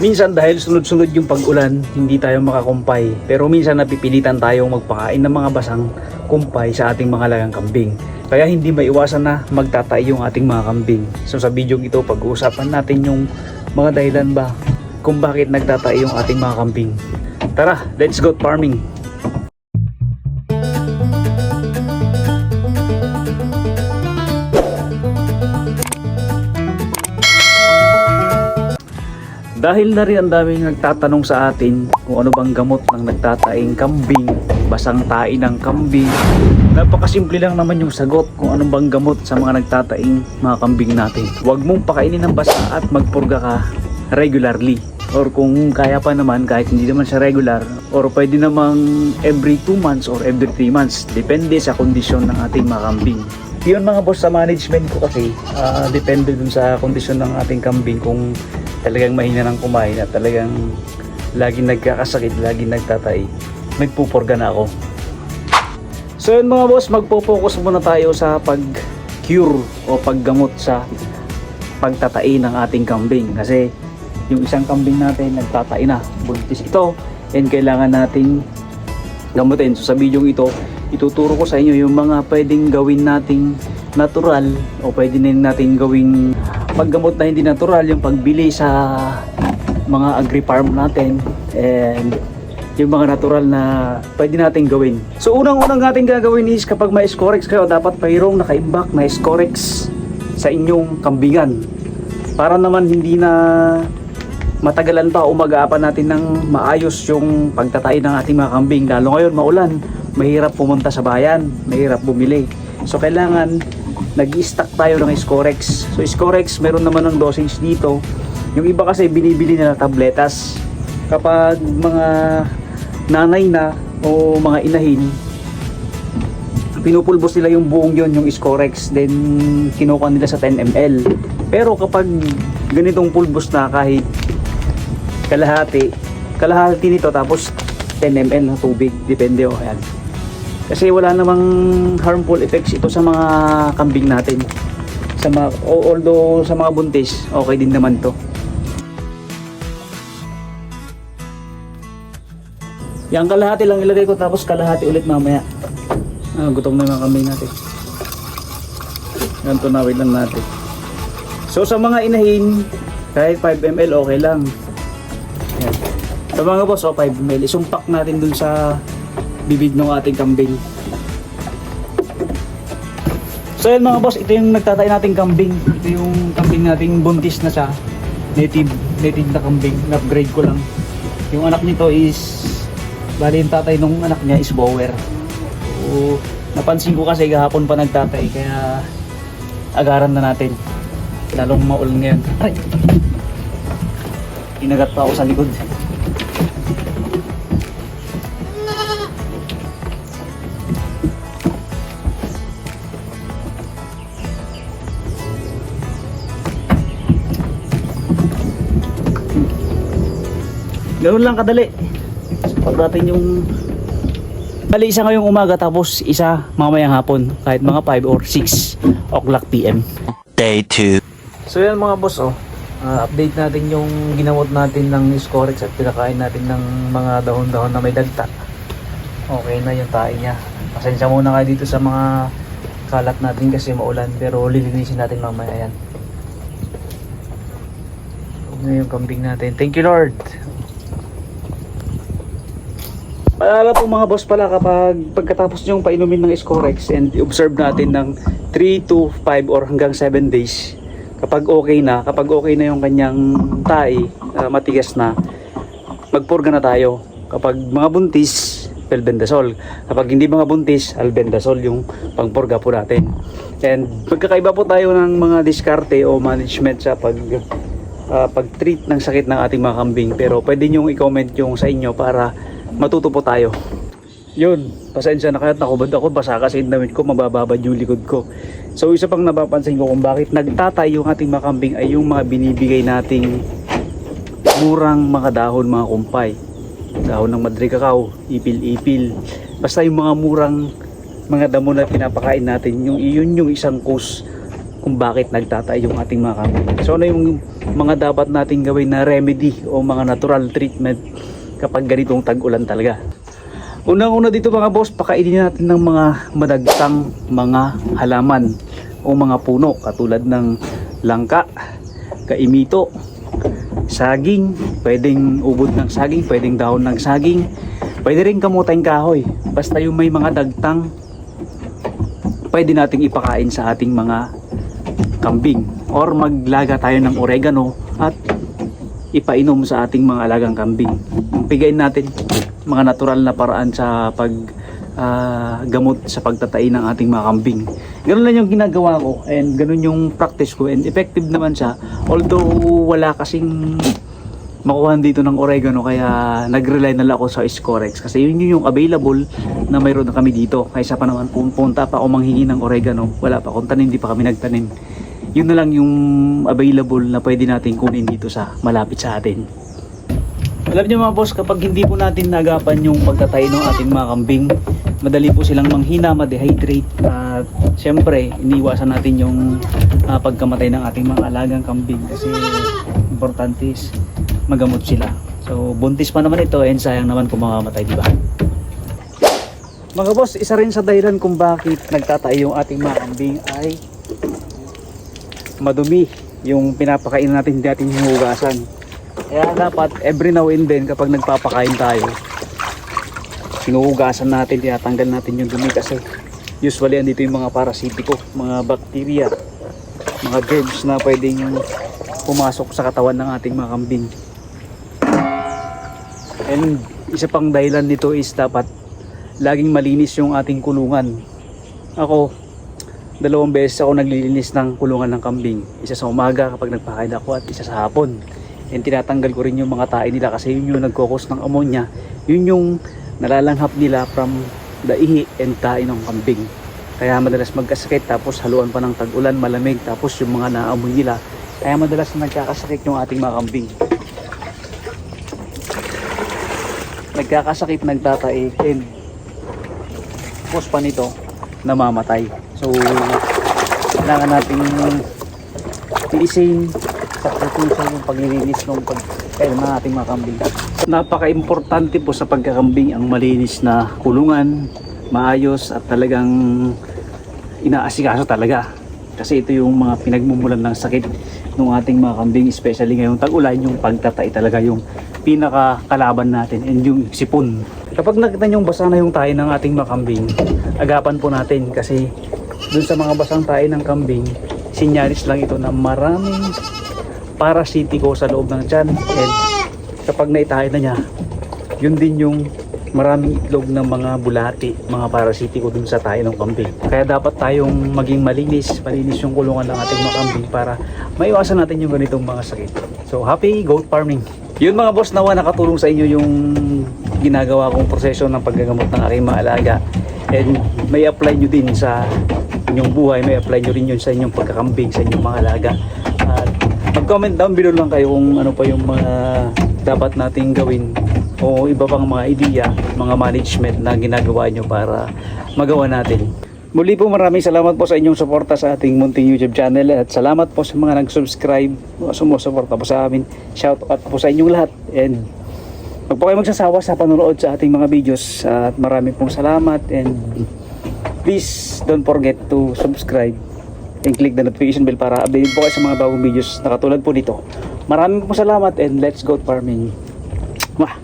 Minsan dahil sunod-sunod yung pag-ulan, hindi tayo makakumpay. Pero minsan napipilitan tayong magpakain ng mga basang kumpay sa ating mga lagang kambing. Kaya hindi maiwasan na magtatay yung ating mga kambing. So sa video ito, pag-uusapan natin yung mga dahilan ba kung bakit nagtatay yung ating mga kambing. Tara, let's go farming! Dahil na rin ang daming nagtatanong sa atin kung ano bang gamot ng nagtataing kambing, basang tain ng kambing. Napakasimple lang naman yung sagot kung anong bang gamot sa mga nagtataing mga kambing natin. Huwag mong pakainin ng basa at magpurga ka regularly. Or kung kaya pa naman kahit hindi naman siya regular or pwede namang every 2 months or every 3 months depende sa kondisyon ng ating mga kambing. Yun mga boss sa management ko kasi ah, depende dun sa kondisyon ng ating kambing kung talagang mahina ng kumain at talagang laging nagkakasakit, laging nagtatay, nagpupurga na ako. So yun mga boss, magpo-focus muna tayo sa pag-cure o paggamot sa pagtatai ng ating kambing kasi yung isang kambing natin nagtatai na, buntis ito and kailangan nating gamutin. So sa video ito, ituturo ko sa inyo yung mga pwedeng gawin nating natural o pwede din natin gawing paggamot na hindi natural yung pagbili sa mga agri-farm natin and yung mga natural na pwede natin gawin. So unang-unang natin gagawin is kapag may Scorex kayo, dapat mayroong nakaimbak na Scorex sa inyong kambingan. Para naman hindi na matagalan pa o natin ng maayos yung pagtatay ng ating mga kambing. Lalo ngayon maulan, mahirap pumunta sa bayan, mahirap bumili. So kailangan nag-stock tayo ng Scorex. So Scorex, meron naman ng dosage dito. Yung iba kasi binibili nila tabletas. Kapag mga nanay na o mga inahin, pinupulbos nila yung buong yon yung Scorex then kinukuha nila sa 10 ml pero kapag ganitong pulbos na kahit kalahati kalahati nito tapos 10 ml na tubig depende o ayan kasi wala namang harmful effects ito sa mga kambing natin sa mga, although sa mga buntis okay din naman to Yang kalahati lang ilagay ko tapos kalahati ulit mamaya. Ah, gutom na yung mga kambing natin. Yan, tunawin lang natin. So sa mga inahin, kahit 5 ml okay lang. Yan. Sa mga boss, oh, 5 ml. Isumpak natin dun sa bibig ng ating kambing. So yan mga boss, ito yung nagtatay nating kambing. Ito yung kambing nating buntis na siya. Native, native na kambing. Na-upgrade ko lang. Yung anak nito is Bali yung tatay nung anak niya is Bower. So, napansin ko kasi gahapon pa nagtatay kaya agaran na natin. Lalong maulan ngayon. Inagat pa ako sa likod. Ganoon lang kadali. Pag natin yung Bali isa ngayong umaga tapos isa mamayang hapon kahit mga 5 or 6 o'clock PM. Day 2. So yan mga boss oh. Ah, update natin yung ginamot natin ng Scorex at pinakain natin ng mga dahon-dahon na may dagta. Okay na yung tae niya. Pasensya muna kayo dito sa mga kalat natin kasi maulan pero lilinisin natin mamaya yan. Yung kambing natin. Thank you Lord. Paalala po mga boss pala kapag pagkatapos nyong painumin ng Scorex and observe natin ng 3 to 5 or hanggang 7 days kapag okay na, kapag okay na yung kanyang tae, ah, matigas na, magpurga na tayo. Kapag mga buntis, albendazole. Kapag hindi mga buntis, albendazole yung pangpurga po natin. And magkakaiba po tayo ng mga diskarte o management sa pag ah, pag-treat ng sakit ng ating mga kambing. Pero pwede nyo i-comment yung sa inyo para matuto po tayo. Yun, pasensya na kayo, nakubad ako, basa kasi yung damit ko, mabababad yung likod ko. So isa pang napapansin ko kung bakit nagtatay yung ating mga kambing ay yung mga binibigay nating murang mga dahon, mga kumpay. Dahon ng madre cacao, ipil-ipil. Basta yung mga murang mga damo na pinapakain natin, yung iyon yung isang kus kung bakit nagtatay yung ating mga kambing. So ano yung mga dapat nating gawin na remedy o mga natural treatment kapag ganitong tag-ulan talaga. Unang-una dito mga boss, pakainin natin ng mga madagtang mga halaman o mga puno katulad ng langka, kaimito, saging, pwedeng ubod ng saging, pwedeng dahon ng saging, pwede rin kamutang kahoy. Basta yung may mga dagtang, pwede nating ipakain sa ating mga kambing. Or maglaga tayo ng oregano at ipainom sa ating mga alagang kambing. Pigain natin mga natural na paraan sa pag ah, gamot sa pagtatai ng ating mga kambing. Ganun lang yung ginagawa ko and ganun yung practice ko and effective naman siya. Although wala kasing makuha dito ng oregano kaya nag-rely na lang ako sa Scorex kasi yun yun yung available na mayroon na kami dito kaysa pa naman punta pa ako manghingi ng oregano wala pa kung tanim di pa kami nagtanim yun na lang yung available na pwede natin kunin dito sa malapit sa atin alam niyo mga boss, kapag hindi po natin nagapan yung pagtatay ng ating mga kambing, madali po silang manghina, ma-dehydrate at syempre, iniwasan natin yung ah, pagkamatay ng ating mga alagang kambing kasi importante is magamot sila. So, buntis pa naman ito and sayang naman kung mamamatay, di ba? Mga boss, isa rin sa dahilan kung bakit nagtatay yung ating mga kambing ay madumi yung pinapakain natin hindi natin hinugasan. Kaya dapat every now and then kapag nagpapakain tayo, sinuhugasan natin, tinatanggal natin yung dumi kasi usually andito yung mga parasitiko, mga bacteria, mga germs na pwedeng pumasok sa katawan ng ating mga kambing. And isa pang dahilan nito is dapat laging malinis yung ating kulungan. Ako, dalawang beses ako naglilinis ng kulungan ng kambing. Isa sa umaga kapag nagpakain ako at isa sa hapon. And tinatanggal ko rin yung mga tae nila kasi yun yung nagkukos ng ammonia. Yun yung nalalanghap nila from the ihi and tae ng kambing. Kaya madalas magkasakit tapos haluan pa ng tag-ulan, malamig tapos yung mga naamoy nila. Kaya madalas nagkakasakit yung ating mga kambing. Nagkakasakit, nagtatae and tapos pa nito namamatay. So kailangan nating tiisin sakripisyo yung paglilinis ng pagkain ng ating mga kambing. Napaka-importante po sa pagkakambing ang malinis na kulungan, maayos at talagang inaasikaso talaga. Kasi ito yung mga pinagmumulan ng sakit ng ating mga kambing, especially ngayong tag-ulan, yung pagtatay talaga yung pinakakalaban natin and yung sipon. Kapag nakita nyo basa na yung tayo ng ating mga kambing, agapan po natin kasi dun sa mga basang tayo ng kambing, sinyalis lang ito na maraming parasitiko sa loob ng tiyan and kapag naitahay na niya, yun din yung maraming itlog ng mga bulati, mga parasitiko dun sa tayo ng kambing. Kaya dapat tayong maging malinis, malinis yung kulungan ng ating mga para maiwasan natin yung ganitong mga sakit. So, happy goat farming! Yun mga boss, nawa nakatulong sa inyo yung ginagawa kong proseso ng paggagamot ng aking mga alaga. And may apply nyo din sa inyong buhay, may apply nyo rin yun sa inyong pagkakambing, sa inyong mga alaga. Mag-comment down below lang kayo kung ano pa yung mga dapat nating gawin o iba pang mga idea, mga management na ginagawa nyo para magawa natin. Muli po maraming salamat po sa inyong suporta sa ating munting YouTube channel at salamat po sa mga nag-subscribe o sumusuporta po sa amin. Shout out po sa inyong lahat and Huwag po kayo magsasawa sa panonood sa ating mga videos at marami pong salamat and please don't forget to subscribe and click the notification bell para updated po kayo sa mga bagong videos na katulad po nito. Maraming pong salamat and let's go farming. Mwah!